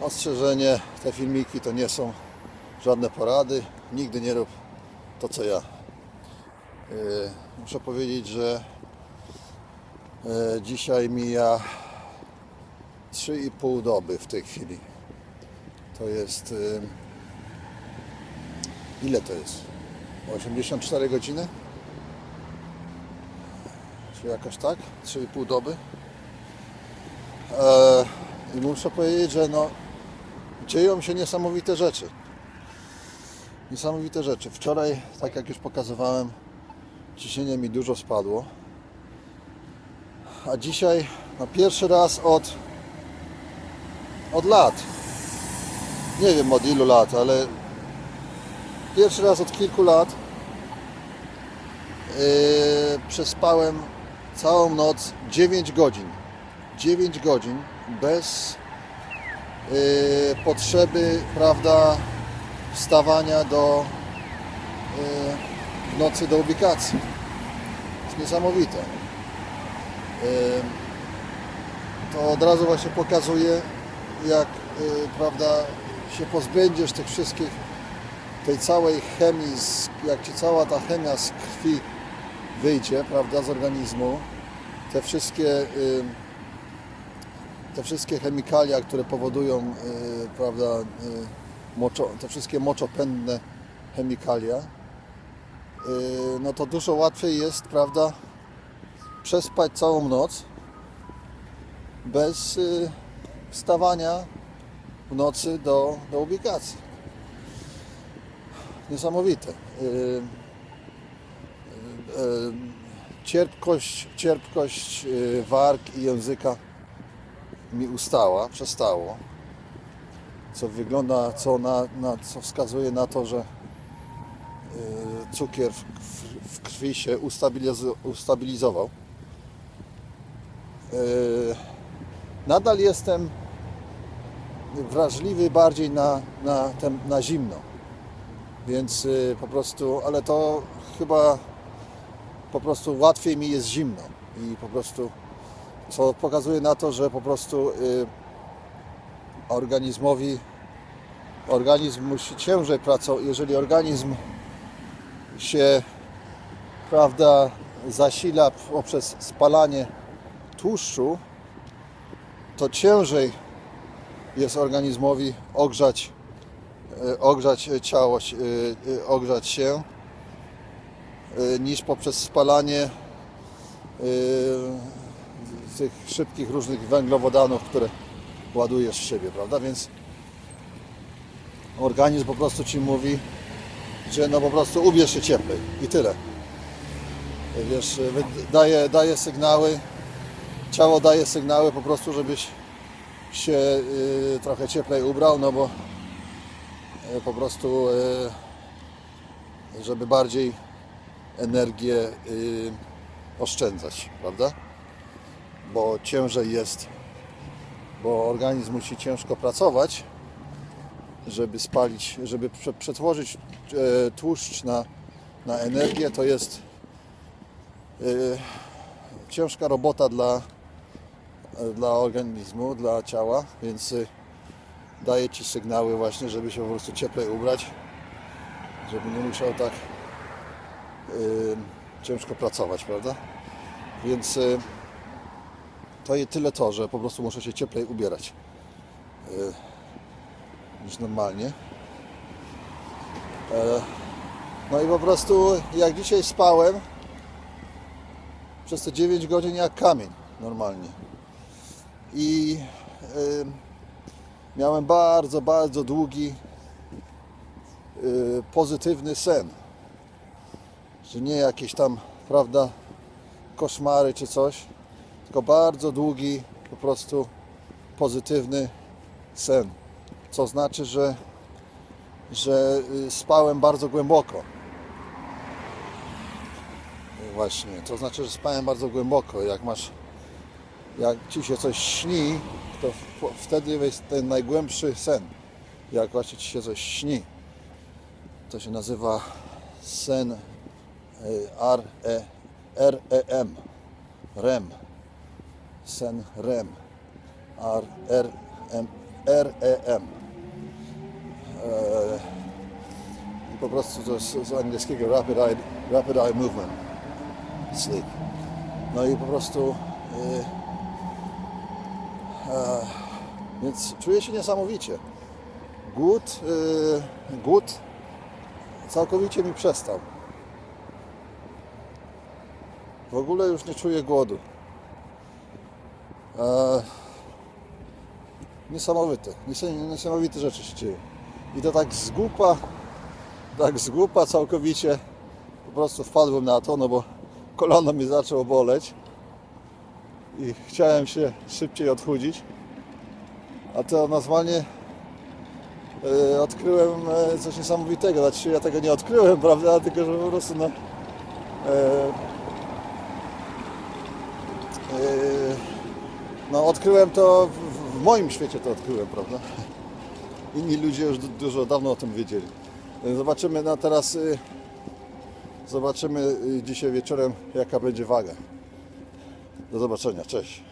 Ostrzeżenie, te filmiki to nie są żadne porady. Nigdy nie rób to, co ja. Yy, Muszę powiedzieć, że yy, dzisiaj mija 3,5 doby w tej chwili. To jest. yy, Ile to jest? 84 godziny? Czy jakoś tak? 3,5 doby? E, I muszę powiedzieć, że no, dzieją się niesamowite rzeczy. Niesamowite rzeczy. Wczoraj, tak jak już pokazywałem, ciśnienie mi dużo spadło. A dzisiaj, no pierwszy raz od, od lat, nie wiem od ilu lat, ale pierwszy raz od kilku lat yy, przespałem całą noc 9 godzin. 9 godzin bez potrzeby, prawda, wstawania do w nocy do ubikacji. To jest niesamowite. Yy, to od razu właśnie pokazuje, jak prawda, się pozbędziesz tych wszystkich, tej całej chemii, jak ci cała ta chemia z krwi wyjdzie, prawda, z organizmu, te wszystkie te wszystkie chemikalia, które powodują, yy, prawda, yy, moczo, te wszystkie moczopędne chemikalia, yy, no to dużo łatwiej jest, prawda, przespać całą noc bez yy, wstawania w nocy do, do ubikacji. Niesamowite. Yy, yy, yy, cierpkość, cierpkość yy, warg i języka mi ustała, przestało. Co wygląda, co, na, na, co wskazuje na to, że y, cukier w, w, w krwi się ustabilizo, ustabilizował. Y, nadal jestem wrażliwy bardziej na, na, na zimno. Więc y, po prostu, ale to chyba po prostu łatwiej mi jest zimno i po prostu co pokazuje na to, że po prostu y, organizmowi organizm musi ciężej pracować. Jeżeli organizm się prawda zasila poprzez spalanie tłuszczu, to ciężej jest organizmowi ogrzać y, ogrzać ciało, y, ogrzać się niż poprzez spalanie tych szybkich różnych węglowodanów, które ładujesz w siebie, prawda? Więc organizm po prostu ci mówi, że no po prostu ubierz się cieplej i tyle. Wiesz, daje, daje sygnały, ciało daje sygnały po prostu, żebyś się y, trochę cieplej ubrał, no bo y, po prostu y, żeby bardziej energię y, oszczędzać, prawda? Bo ciężej jest, bo organizm musi ciężko pracować, żeby spalić, żeby prze- przetworzyć e, tłuszcz na, na energię, to jest e, ciężka robota dla, dla organizmu, dla ciała, więc e, daje Ci sygnały właśnie, żeby się po prostu cieplej ubrać, żeby nie musiał tak ciężko pracować, prawda? Więc to je tyle to, że po prostu muszę się cieplej ubierać yy, niż normalnie. E, no i po prostu jak dzisiaj spałem przez te 9 godzin jak kamień normalnie. I yy, miałem bardzo, bardzo długi yy, pozytywny sen. Że nie jakieś tam, prawda, koszmary czy coś tylko bardzo długi, po prostu pozytywny sen. Co znaczy, że, że y, spałem bardzo głęboko. Właśnie, to znaczy, że spałem bardzo głęboko. Jak masz, jak ci się coś śni, to wtedy jest ten najgłębszy sen. Jak właśnie ci się coś śni. To się nazywa sen y, R-E- REM. REM sen REM. REM. E, I po prostu to jest z angielskiego Rapid Eye, rapid eye Movement Sleep. No i po prostu e, e, więc czuję się niesamowicie. Głód, e, głód całkowicie mi przestał. W ogóle już nie czuję głodu. E, niesamowite, nies- niesamowite rzeczy się dzieją. I to tak z głupa, tak z głupa całkowicie po prostu wpadłem na to, no bo kolano mi zaczęło boleć i chciałem się szybciej odchudzić. A to normalnie e, odkryłem e, coś niesamowitego. Znaczy ja tego nie odkryłem, prawda? Tylko że po prostu no, no odkryłem to w, w moim świecie to odkryłem, prawda? Inni ludzie już du- dużo dawno o tym wiedzieli. Zobaczymy no teraz y, zobaczymy y, dzisiaj wieczorem jaka będzie waga. Do zobaczenia, cześć.